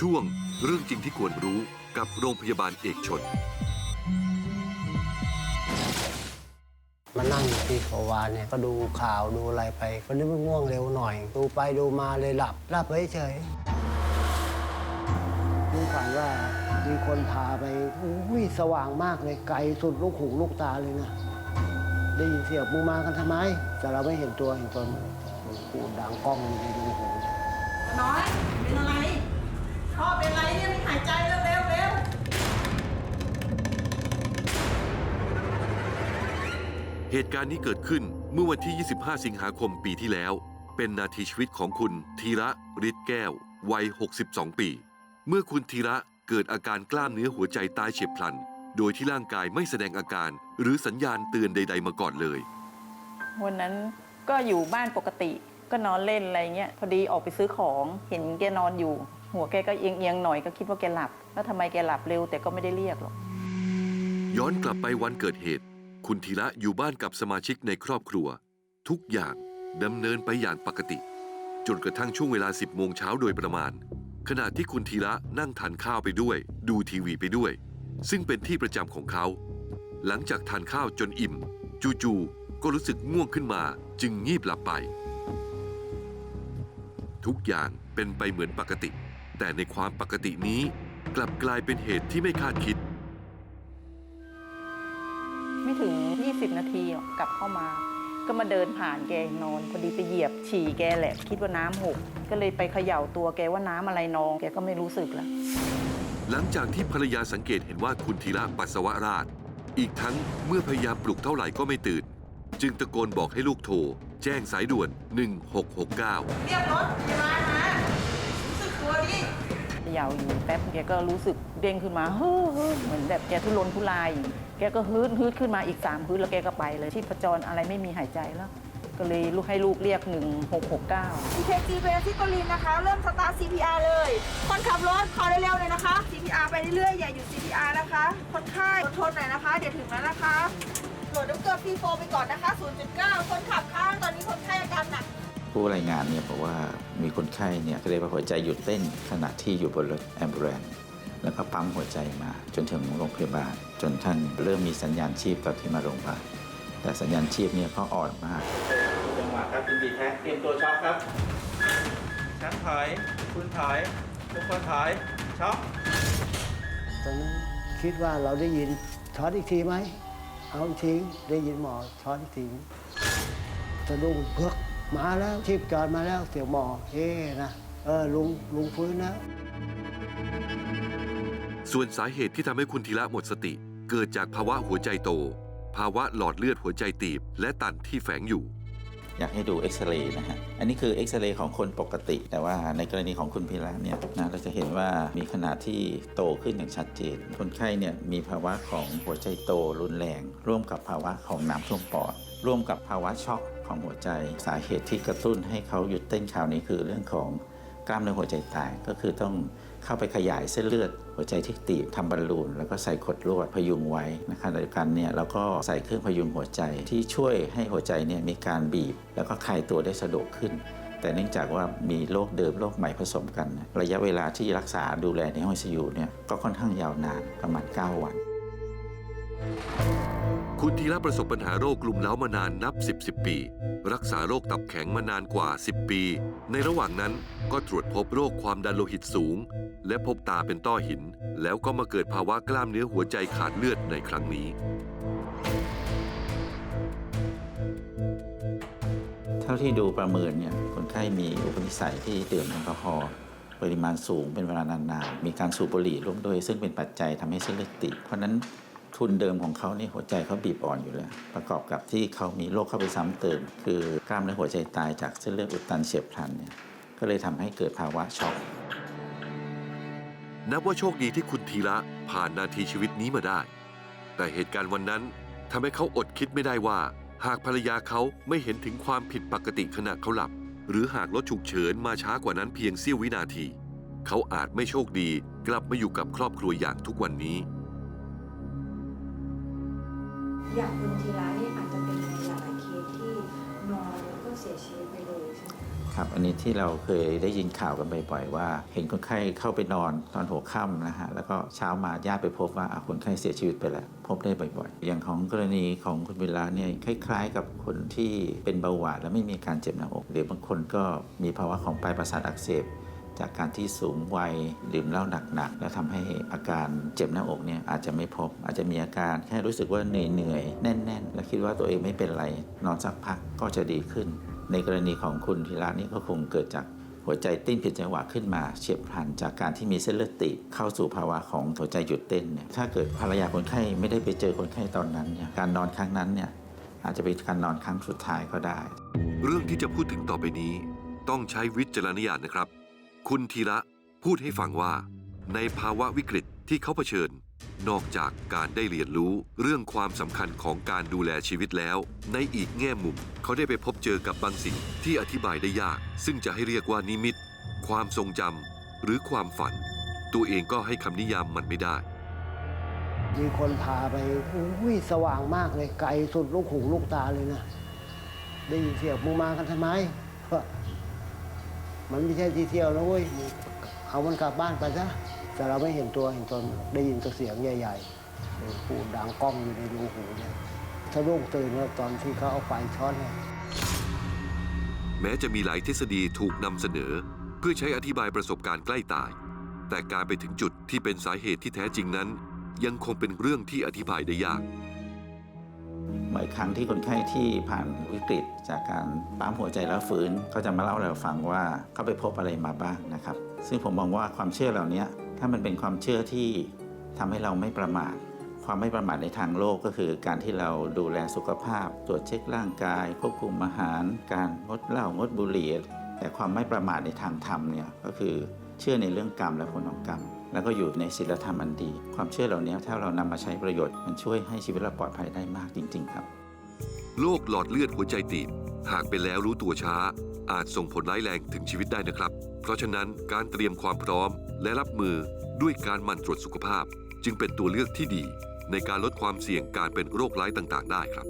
ช่วงเรื่องจริงที่ควรรู้กับโรงพยาบาลเอกชน มานั่งอยู่ที่โควาเนี่ยก็ดูข่าวดูอะไรไปวันนี้มันง่วงเร็วหน่อย ดูไปดูมาเลยหลับหลับเฉยๆดูฝันว่ามีคนพาไปอุ้ยสว่างมากเลยไกลสุดลูกหูลูกตาเลยนะ ได้ยินเสียงมึงมากันทำไม แต่เราไม่เห็นตัวเห็นตนกูดังกล้องอยู่ในดูหูน้อยเป็นอะไร พ่อเป็นอะไรเนี่ยไม่หายใจเร็วเร็วเร็วเหตุการณ์นี้เกิดขึ้นเมื่อวันที่ 25 สิงหาคมปีที่แล้ว เป็นนาทีชีวิตของคุณธีระฤทธิ์แก้ว วัย 62 ปี เมื่อคุณธีระเกิดอาการกล้ามเนื้อหัวใจตายเฉียบพลัน โดยที่ร่างกายไม่แสดงอาการ หรือสัญญาณเตือนใด ๆ มาก่อนเลย วันนั้นก็อยู่บ้านปกติก็นอนเล่นอะไรเงี้ยพอดีออกไปซื้อของเห็นแกนอนอยู่ หัวแกก็เอียงเอียงหน่อยก็คิดว่าแกหลับ แล้วทำไมแกหลับเร็วแต่ก็ไม่ได้เรียกหรอก ย้อนกลับไปวันเกิดเหตุ คุณธีระอยู่บ้านกับสมาชิกในครอบครัว ทุกอย่างดำเนินไปอย่างปกติ จนกระทั่งช่วงเวลา 10โมงเช้าโดยประมาณ ขณะที่คุณธีระนั่งทานข้าวไปด้วย ดูทีวีไปด้วย ซึ่งเป็นที่ประจำของเขา หลังจากทานข้าวจนอิ่ม จู่ๆก็รู้สึกง่วงขึ้นมา จึงงีบหลับไป ทุกอย่างเป็นไปเหมือนปกติ แต่ในความปกตินี้กลับกลายเป็นเหตุที่ไม่คาดคิด ไม่ถึง 20 นาทีหรอกกลับเข้ามา ก็มาเดินผ่านแกนอนพอดีไปเหยียบฉี่แกแหละ คิดว่าน้ำหก ก็เลยไปเขย่าตัวแกว่าน้ำอะไรนอง แกก็ไม่รู้สึกละหลังจากที่ภรรยาสังเกตเห็นว่าคุณธีระปัสสาวะราดอีกทั้งเมื่อพยายามปลุกเท่าไหร่ก็ไม่ตื่น จึงตะโกนบอกให้ลูกโทร แจ้งสายด่วน 1669 เรียกรถพยาบาลมารู้สึก ตัวดิเขย่าอยู่แป๊บแกก็รู้สึกเด้งขึ้นมาเฮ้อเหมือนแบบแกทุรนทุราย แกก็ฮืดฮืดขึ้นมาอีกสามฮืดแล้วแกก็ไปเลยที่ประจรอะไรไม่มีหายใจแล้ว ก็เลยลูกให้ลูกเรียก 1669พี่เทคจีเบซิโกลินนะคะ เริ่มสตาร์ท CPR เลย คนขับรถขอเร็วๆเลยนะคะ CPR ไปเรื่อยๆ อย่าหยุด CPR นะคะ คนไข้อดทนหน่อยนะคะ เดี๋ยวถึงแล้วนะคะตรวจน้ำเกลือฟรีโฟไปก่อนนะคะ 0.9 คนขับข้างตอนนี้คนไข้อาการหนัก ผู้รายงานเนี่ยบอกว่ามีคนไข้เนี่ยเรียกว่าหัวใจหยุดเต้นขณะที่อยู่บนรถแอมบูเลนแล้วก็ปั๊มหัวใจมาจนถึงโรงพยาบาล จนท่านเริ่มมีสัญญาณชีพตอนที่มาโรงพยาบาลแต่สัญญาณชีพเนี่ยก็อ่อนมากจังหวะครับคุณดีแท็กเตรียมตัวช็อปครับชั้นถอยคุณถอยทุกคนถอยช็อปตอนนั้นคิดว่าเราได้ยินช็อตอีกทีไหมเอาอีกทีได้ยินหมอช็อตอีกทีสะดุ้งเพือก มาแล้วชีพจรมาแล้วเสียงหมอเฮ้นะเออลุงลุงฟื้นแล้วส่วนสาเหตุที่ทำให้คุณธีระหมดสติ เกิดจากภาวะหัวใจโต ภาวะหลอดเลือดหัวใจตีบ และตันที่แฝงอยู่ อยากให้ดูเอ็กซเรย์นะฮะ อันนี้คือเอ็กซเรย์ของคนปกติ แต่ว่าในกรณีของคุณพีระเนี่ยนะเราจะเห็นว่ามีขนาดที่โตขึ้นอย่างชัดเจน คนไข้เนี่ยมีภาวะของหัวใจโตรุนแรง ร่วมกับภาวะของน้ำท่วมปอด ร่วมกับภาวะช็อก ของหัวใจสาเหตุที่กระตุ้นให้เขาหยุดเต้นคราวนี้คือเรื่องของกล้ามเนื้อหัวใจตายก็คือต้องเข้าไปขยายเส้นเลือด หัวใจที่ตีบทำบอลลูน แล้วก็ใส่ขดลวดพยุงไว้นะคะในกันเนี่ยแล้วก็ใส่เครื่องพยุงหัวใจที่ช่วยให้หัวใจเนี่ยมีการบีบ แล้วก็คลายตัวได้สะดวกขึ้น แต่เนื่องจากว่ามีโรคเดิมโรคใหม่ผสมกัน ระยะเวลาที่รักษาดูแลในห้อง ICU เนี่ยก็ค่อนข้างยาวนานประมาณ 9 วัน คุณธีระประสบปัญหาโรคกลุ่มเล้ามานานนับ 10 10 ปี รักษาโรคตับแข็งมานานกว่า 10 ปี ในระหว่างนั้นก็ตรวจพบโรคความดันโลหิตสูง และพบตาเป็นต้อหิน แล้วก็มาเกิดภาวะกล้ามเนื้อหัวใจขาดเลือดในครั้งนี้ เท่าที่ดูประเมินเนี่ยคนไข้มีอุปนิสัยที่ดื่มแอลกอฮอล์ปริมาณสูงเป็นเวลานานๆมีการสูบบุหรี่ร่วมด้วย ซึ่งเป็นปัจจัยทำให้เส้นเลือดตีบเพราะนั้น ทุนเดิมของเขานี่หัวใจเขาบีบอ่อนอยู่แล้ว ประกอบกับที่เขามีโรคเข้าไปซ้ำเติม คือกล้ามเนื้อหัวใจตายจากเส้นเลือดอุดตันเฉียบพลันเนี่ยก็เลยทำให้เกิดภาวะช็อกนับว่าโชคดีที่คุณธีระผ่านนาทีชีวิตนี้มาได้ แต่เหตุการณ์วันนั้นทำให้เขาอดคิดไม่ได้ว่า หากภรรยาเขาไม่เห็นถึงความผิดปกติขณะเขาหลับ หรือหากรถฉุกเฉินมาช้ากว่านั้นเพียงเสี้ยววินาที เขาอาจไม่โชคดีกลับมาอยู่กับครอบครัวอย่างทุกวันนี้ อย่างคุณธีระนี่อาจจะเป็นในหลายๆเคสที่นอนแล้วก็เสียชีวิตไปเลยใช่ไหมครับอันนี้ที่เราเคยได้ยินข่าวกันบ่อยๆว่า เห็นคนไข้เข้าไปนอนตอนหัวค่ำนะฮะแล้วก็เช้ามาญาติไปพบว่าอะคนไข้เสียชีวิตไปแล้ว พบได้บ่อยๆ อย่างของกรณีของคุณเวลาเนี่ยคล้าย ๆ กับคนที่เป็นเบาหวานแล้วไม่มีอาการเจ็บหน้าอก หรือบางคนก็มีภาวะของปลายประสาทอักเสบ จากการที่สูงวัยดื่มเหล้าหนักๆ แล้วทำให้อาการเจ็บหน้าอกเนี่ยอาจจะไม่พบ อาจจะมีอาการแค่รู้สึกว่าเหนื่อยๆ แน่นๆ และคิดว่าตัวเองไม่เป็นไร นอนสักพักก็จะดีขึ้น ในกรณีของคุณธีระนี่ก็คงเกิดจากหัวใจเต้นผิดจังหวะขึ้นมาเฉียบพลันจากการที่มีเส้นเลือดตีบเข้าสู่ภาวะของหัวใจหยุดเต้นเนี่ยถ้าเกิดภรรยาคนไข้ไม่ได้ไปเจอคนไข้ตอนนั้นเนี่ยการนอนครั้งนั้นเนี่ยอาจจะเป็นการนอนครั้งสุดท้ายก็ได้ เรื่องที่จะพูดถึงต่อไปนี้ ต้องใช้วิจารณญาณนะครับ คุณธีระพูดให้ฟังว่า ในภาวะวิกฤตที่เขาเผชิญ นอกจากการได้เรียนรู้เรื่องความสำคัญของการดูแลชีวิตแล้ว ในอีกแง่มุม เขาได้ไปพบเจอกับบางสิ่งที่อธิบายได้ยาก ซึ่งจะให้เรียกว่านิมิต ความทรงจำหรือความฝัน ตัวเองก็ให้คำนิยามมันไม่ได้ มีคนพาไปอุ้ยสว่างมากเลยไกลสุดลูกหูลูกตาเลยนะได้ยินเสียงมึงมากันทำไม มันไม่ใช่ที่เที่ยวนะเว้ยเอามันกลับบ้านไปซะแต่เราไม่เห็นตัวเห็นตนได้ยินแต่เสียงใหญ่ๆเออหูดังกล้องอยู่ในรูหูเนี่ยสะดุ้งตื่นว่าตอนที่เขาเอาไฟช็อตเนี่ยแม้จะมีหลายทฤษฎีถูกนำเสนอ เพื่อใช้อธิบายประสบการณ์ใกล้ตาย แต่การไปถึงจุดที่เป็นสาเหตุที่แท้จริงนั้น ยังคงเป็นเรื่องที่อธิบายได้ยาก บ่อยครั้งที่คนไข้ที่ผ่านวิกฤต จากการปั๊มหัวใจแล้วฟื้นเขาจะมาเล่าเราฟังว่าเขาไปพบอะไรมาบ้างนะครับ ซึ่งผมมองว่าความเชื่อเหล่านี้ถ้ามันเป็นความเชื่อที่ทำให้เราไม่ประมาทความไม่ประมาทในทางโลกก็คือการที่เราดูแลสุขภาพ ตรวจเช็คร่างกาย ควบคุมอาหาร การงดเหล้างดบุหรี่แต่ความไม่ประมาทในทางธรรมเนี่ยก็คือเชื่อในเรื่องกรรมและผลของกรรม แล้วก็อยู่ในศีลธรรมอันดี ความเชื่อเหล่านี้ถ้าเรานำมาใช้ประโยชน์มันช่วยให้ชีวิตเราปลอดภัยได้มากจริง ๆ ครับโรคหลอดเลือดหัวใจตีบหากเป็นแล้วรู้ตัวช้า อาจส่งผลร้ายแรงถึงชีวิตได้นะครับ เพราะฉะนั้นการเตรียมความพร้อมและรับมือด้วยการหมั่นตรวจสุขภาพ จึงเป็นตัวเลือกที่ดี ในการลดความเสี่ยงการเป็นโรคร้ายต่างๆ ได้ครับ